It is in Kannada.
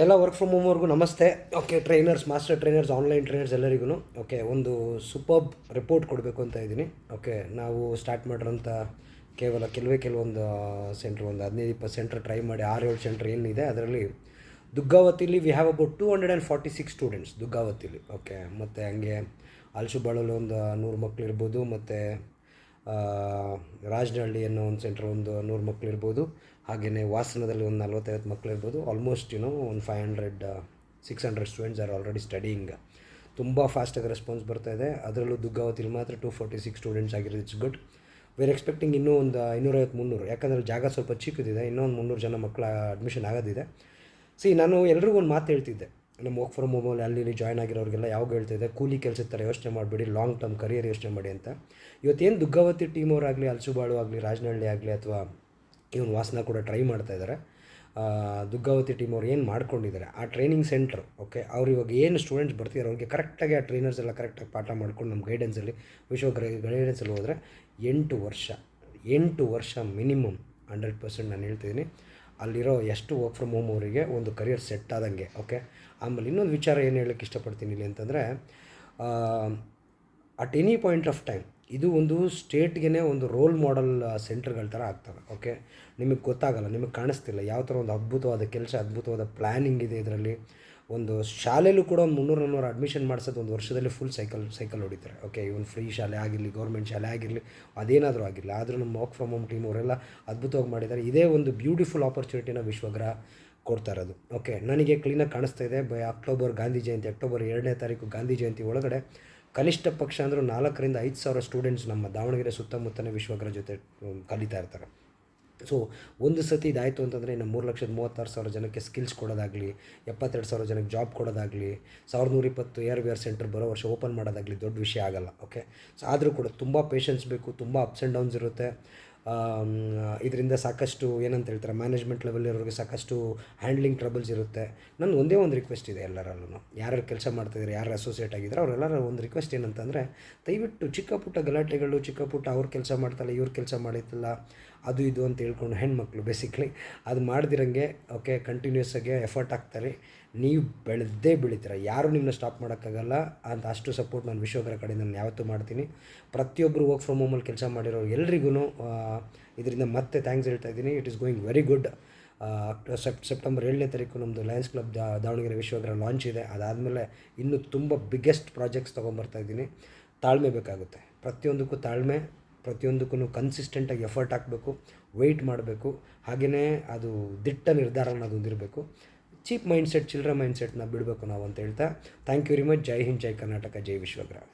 ಎಲ್ಲ ವರ್ಕ್ ಫ್ರಮ್ ಹೋಮ್ವರೆಗೂ ನಮಸ್ತೆ. Okay trainers master trainers online trainers ಎಲ್ಲರಿಗೂ ಓಕೆ ಒಂದು ಸೂಪರ್ಬ್ ರಿಪೋರ್ಟ್ ಕೊಡಬೇಕು ಅಂತ ಇದ್ದೀನಿ. ಓಕೆ ನಾವು ಸ್ಟಾರ್ಟ್ ಮಾಡಿರೋಂಥ ಕೇವಲ ಕೆಲವೇ ಕೆಲವೊಂದು ಸೆಂಟ್ರ್ ಒಂದು ಹದಿನೈದು, ಇಪ್ಪತ್ತು ಸೆಂಟ್ರ್ ಟ್ರೈ ಮಾಡಿ ಆರು ಏಳು ಸೆಂಟ್ರ್ ಏನಿದೆ ಅದರಲ್ಲಿ ದುಗ್ಗಾವತಿಲಿ we have about two hundred and forty six students ದುಗ್ಗಾವತಿಲಿ. Okay ಮತ್ತು ಹಂಗೆ ಅಲ್ಸುಬಾಳಲ್ಲಿ ಒಂದು ನೂರು ಮಕ್ಳು ಇರ್ಬೋದು ಮತ್ತು ರಾಜನಹಳ್ಳಿ ಅನ್ನೋ ಒಂದು ಸೆಂಟ್ರ್ ಒಂದು ನೂರು ಮಕ್ಳು ಇರ್ಬೋದು. ಹಾಗೆಯೇ ವಾಸನದಲ್ಲಿ ಒಂದು ನಲ್ವತ್ತೈವತ್ತು ಮಕ್ಳು ಇರ್ಬೋದು. ಆಲ್ಮೋಸ್ಟ್ ಏನೋ ಒಂದು five hundred six hundred students are already studying ತುಂಬ ಫಾಸ್ಟಾಗಿ ರೆಸ್ಪಾನ್ಸ್ ಬರ್ತಾ ಇದೆ. ಅದರಲ್ಲೂ ದುಗ್ಗಾವತಿಲಿ ಮಾತ್ರ ಟು ಫೋರ್ಟಿ ಸಿಕ್ಸ್ ಸ್ಟೂಡೆಂಟ್ಸ್ ಆಗಿರೋದು. ಇಟ್ಸ್ ಗುಡ್ ವೇರ್ ಎಕ್ಸ್ಪೆಕ್ಟಿಂಗ್ ಇನ್ನೂ ಒಂದು ಇನ್ನೂರೈವತ್ತು, ಮುನ್ನೂರು. ಯಾಕಂದರೆ ಜಾಗ ಸ್ವಲ್ಪ ಚಿಕ್ಕದಿದೆ. ಇನ್ನೂ ಒಂದು ಮುನ್ನೂರು ಜನ ಮಕ್ಕಳ ಅಡ್ಮಿಷನ್ ಆಗೋದಿದೆ. ಸಿ ನಾನು ಎಲ್ರಿಗೂ ಒಂದು ಮಾತು ಹೇಳ್ತಿದ್ದೆ. ನಮ್ಮ ವರ್ಕ್ ಫ್ರಮ್ ಹೋಮಲ್ಲಿ ಅಲ್ಲಿ ಇಲ್ಲಿ ಜಾಯ್ನ್ ಆಗಿರೋರಿಗೆಲ್ಲ ಯಾವಾಗ ಹೇಳ್ತಿದ್ದೆ, ಕೂಲಿ ಕೆಲಸದ ಥರ ಯೋಚನೆ ಮಾಡಿಬಿಡಿ ಲಾಂಗ್ ಟರ್ಮ್ ಕರಿಯರ್ ಯೋಚನೆ ಮಾಡಿ ಅಂತ. ಇವತ್ತೇನು ದುಗ್ಗಾವತಿ ಟೀಮ್ ಅವರಾಗಲಿ ಅಲ್ಸುಬಾಳು ಆಗಲಿ ರಾಜನಹಳ್ಳಿ ಆಗಲಿ ಅಥವಾ ಇವನು ವಾಸನ ಕೂಡ ಟ್ರೈ ಮಾಡ್ತಾ ಇದ್ದಾರೆ ದುಗ್ಗಾವತಿ ಟೀಮ್ ಅವ್ರು ಏನು ಮಾಡ್ಕೊಂಡಿದ್ದಾರೆ ಆ ಟ್ರೈನಿಂಗ್ ಸೆಂಟ್ರ್ ಓಕೆ ಅವ್ರು ಇವಾಗ ಏನು ಸ್ಟೂಡೆಂಟ್ಸ್ ಬರ್ತಿದ್ದಾರೆ ಅವ್ರಿಗೆ ಕರೆಕ್ಟಾಗಿ ಆ ಟ್ರೈನರ್ಸ್ ಎಲ್ಲ ಕರೆಕ್ಟಾಗಿ ಪಾಠ ಮಾಡ್ಕೊಂಡು ನಮ್ಮ ಗೈಡೆನ್ಸಲ್ಲಿ ವಿಶ್ವ ಗೈಡೆನ್ಸಲ್ಲಿ ಹೋದರೆ ಎಂಟು ವರ್ಷ ಎಂಟು ವರ್ಷ ಮಿನಿಮಮ್ ಹಂಡ್ರೆಡ್ ಪರ್ಸೆಂಟ್ ನಾನು ಹೇಳ್ತಿದ್ದೀನಿ. ಅಲ್ಲಿರೋ ಎಷ್ಟು ವರ್ಕ್ ಫ್ರಮ್ ಹೋಮ್ ಅವರಿಗೆ ಒಂದು ಕರಿಯರ್ ಸೆಟ್ ಆದಂಗೆ ಓಕೆ ಆಮೇಲೆ ಇನ್ನೊಂದು ವಿಚಾರ ಏನು ಹೇಳೋಕ್ಕೆ ಇಷ್ಟಪಡ್ತೀನಿ ಇಲ್ಲಿ ಅಂತಂದರೆ at any point of time ಇದು ಒಂದು ಸ್ಟೇಟ್ಗೆ ಒಂದು ರೋಲ್ ಮಾಡೆಲ್ ಸೆಂಟರ್ಗಳ ಥರ ಆಗ್ತವೆ ಓಕೆ ನಿಮಗೆ ಗೊತ್ತಾಗಲ್ಲ, ನಿಮಗೆ ಕಾಣಿಸ್ತಿಲ್ಲ ಯಾವ ಥರ ಒಂದು ಅದ್ಭುತವಾದ ಕೆಲಸ, ಅದ್ಭುತವಾದ ಪ್ಲ್ಯಾನಿಂಗ್ ಇದೆ ಇದರಲ್ಲಿ ಒಂದು ಶಾಲೆಯಲ್ಲೂ ಕೂಡ ಒಂದು ಮುನ್ನೂರು ನಾನ್ನೂರು ಅಡ್ಮಿಷನ್ ಮಾಡಿಸೋದು ಒಂದು ವರ್ಷದಲ್ಲಿ ಫುಲ್ ಸೈಕಲ್ ಸೈಕಲ್ ಹೊಡಿತಾರೆ. ಓಕೆ ಇವನ್ ಫ್ರೀ ಶಾಲೆ ಆಗಿರಲಿ ಗೌರ್ಮೆಂಟ್ ಶಾಲೆ ಆಗಿರಲಿ, ಅದೇನಾದರೂ ಆಗಿರಲಿ, ಆದರೂ ನಮ್ಮ ವರ್ಕ್ ಫ್ರಮ್ ಹೋಮ್ ಟೀಮ್ ಅವರೆಲ್ಲ ಅದ್ಭುತವಾಗಿ ಮಾಡಿದ್ದಾರೆ. ಇದೇ ಒಂದು ಬ್ಯೂಟಿಫುಲ್ ಆಪರ್ಚುನಿಟಿನ ವಿಶ್ವಗ್ರಹ ಕೊಡ್ತಾ ಇರೋದು. ಓಕೆ ನನಗೆ ಕ್ಲೀನಾಗಿ ಕಾಣಿಸ್ತಾ ಇದೆ. By October Gandhi Jayanti October ಎರಡನೇ ತಾರೀಕು ಗಾಂಧಿ ಜಯಂತಿ ಒಳಗಡೆ ಕನಿಷ್ಠ ಪಕ್ಷ ಅಂದರೂ ನಾಲ್ಕರಿಂದ ಐದು ಸಾವಿರ ಸ್ಟೂಡೆಂಟ್ಸ್ ನಮ್ಮ ದಾವಣಗೆರೆ ಸುತ್ತಮುತ್ತನೇ ವಿಶ್ವಗ್ರಹ ಜೊತೆ ಕಲಿತಾ ಇರ್ತಾರೆ. ಸೊ ಒಂದು ಸತಿ ಇದಾಯಿತು ಅಂತಂದರೆ ಇನ್ನು ಮೂರು ಲಕ್ಷದ ಮೂವತ್ತಾರು ಸಾವಿರ ಜನಕ್ಕೆ ಸ್ಕಿಲ್ಸ್ ಕೊಡೋದಾಗಲಿ, ಎಪ್ಪತ್ತೆರಡು ಸಾವಿರ ಜನಕ್ಕೆ ಜಾಬ್ ಕೊಡೋದಾಗಲಿ ಸಾವಿರದ ನೂರ ಇಪ್ಪತ್ತು ಏರ್ ಆರ್ ಸೆಂಟರ್ ಬರೋ ವರ್ಷ ಓಪನ್ ಮಾಡೋದಾಗಲಿ ದೊಡ್ಡ ವಿಷಯ ಆಗಲ್ಲ ಓಕೆ ಸೊ ಆದರೂ ಕೂಡ ತುಂಬ ಪೇಷನ್ಸ್ ಬೇಕು, ತುಂಬ ಅಪ್ಸ್ ಆ್ಯಂಡ್ ಡೌನ್ಸ್ ಇರುತ್ತೆ. ಇದರಿಂದ ಸಾಕಷ್ಟು ಏನಂತ ಹೇಳ್ತಾರೆ ಮ್ಯಾನೇಜ್ಮೆಂಟ್ ಲೆವೆಲ್ ಇರೋರಿಗೆ ಸಾಕಷ್ಟು ಹ್ಯಾಂಡ್ಲಿಂಗ್ ಟ್ರಬಲ್ಸ್ ಇರುತ್ತೆ. ನನ್ನ ಒಂದೇ ಒಂದು ರಿಕ್ವೆಸ್ಟ್ ಇದೆ ಎಲ್ಲರಲ್ಲೂ ಯಾರ್ಯಾರು ಕೆಲಸ ಮಾಡ್ತಿದ್ದಾರೆ ಯಾರು ಅಸೋಸಿಯೇಟ್ ಆಗಿದ್ದಾರೆ ಅವರೆಲ್ಲರ ಒಂದು ರಿಕ್ವೆಸ್ಟ್ ಏನಂತಂದರೆ, ದಯವಿಟ್ಟು ಚಿಕ್ಕ ಪುಟ್ಟ ಗಲಾಟೆಗಳು, ಚಿಕ್ಕ ಪುಟ್ಟ ಅವ್ರ ಕೆಲಸ ಮಾಡ್ತಲ್ಲ, ಇವ್ರ ಕೆಲಸ ಮಾಡಿತ್ತಲ್ಲ, ಅದು ಇದು ಅಂತ ಹೇಳ್ಕೊಂಡು ಹೆಣ್ಮಕ್ಳು ಬೇಸಿಕ್ಲಿ ಅದು ಮಾಡ್ದಿರಂಗೆ ಓಕೆ ಕಂಟಿನ್ಯೂಸ್ ಆಗಿ ಎಫರ್ಟ್ ಹಾಕ್ತಾರೆ. ನೀವು ಬೆಳೆದೇ ಬೆಳಿತೀರ. ಯಾರು ನಿಮ್ಮನ್ನ ಸ್ಟಾಪ್ ಮಾಡೋಕ್ಕಾಗಲ್ಲ. ಅಂತ ಅಷ್ಟು ಸಪೋರ್ಟ್ ನಾನು ವಿಶ್ವಗರ ಕಡೆಯಿಂದ ನಾನು ಯಾವತ್ತೂ ಮಾಡ್ತೀನಿ. ಪ್ರತಿಯೊಬ್ಬರು ವರ್ಕ್ ಫ್ರಮ್ ಹೋಮಲ್ಲಿ ಕೆಲಸ ಮಾಡಿರೋ ಎಲ್ರಿಗೂ ಇದರಿಂದ ಮತ್ತೆ ಥ್ಯಾಂಕ್ಸ್ ಹೇಳ್ತಾ ಇದ್ದೀನಿ. It is going very good sep September ಏಳನೇ ತಾರೀಕು ನಮ್ಮದು Lions Club Davanagere Vishwagraha launch ಇದೆ. ಅದಾದಮೇಲೆ ಇನ್ನೂ ತುಂಬ ಬಿಗ್ಗೆಸ್ಟ್ ಪ್ರಾಜೆಕ್ಟ್ಸ್ ತೊಗೊಂಬರ್ತಾ ಇದ್ದೀನಿ. ತಾಳ್ಮೆ ಬೇಕಾಗುತ್ತೆ. ಪ್ರತಿಯೊಂದಕ್ಕೂ ತಾಳ್ಮೆ ಪ್ರತಿಯೊಂದಕ್ಕೂ ಕನ್ಸಿಸ್ಟೆಂಟಾಗಿ ಎಫರ್ಟ್ ಹಾಕಬೇಕು ವೆಯ್ಟ್ ಮಾಡಬೇಕು. ಹಾಗೆಯೇ ಅದು ದಿಟ್ಟ ನಿರ್ಧಾರ ಅನ್ನೋದು ಇರಬೇಕು ಚೀಪ್ ಮೈಂಡ್ಸೆಟ್ ಚಿಲ್ಡ್ರ ಮೈಂಡ್ಸೆಟ್ನ ಬಿಡಬೇಕು ನಾವು ಅಂತ ಹೇಳ್ತಾ. Thank you very much Jai Hind, Jai Karnataka, Jai Vishwagraha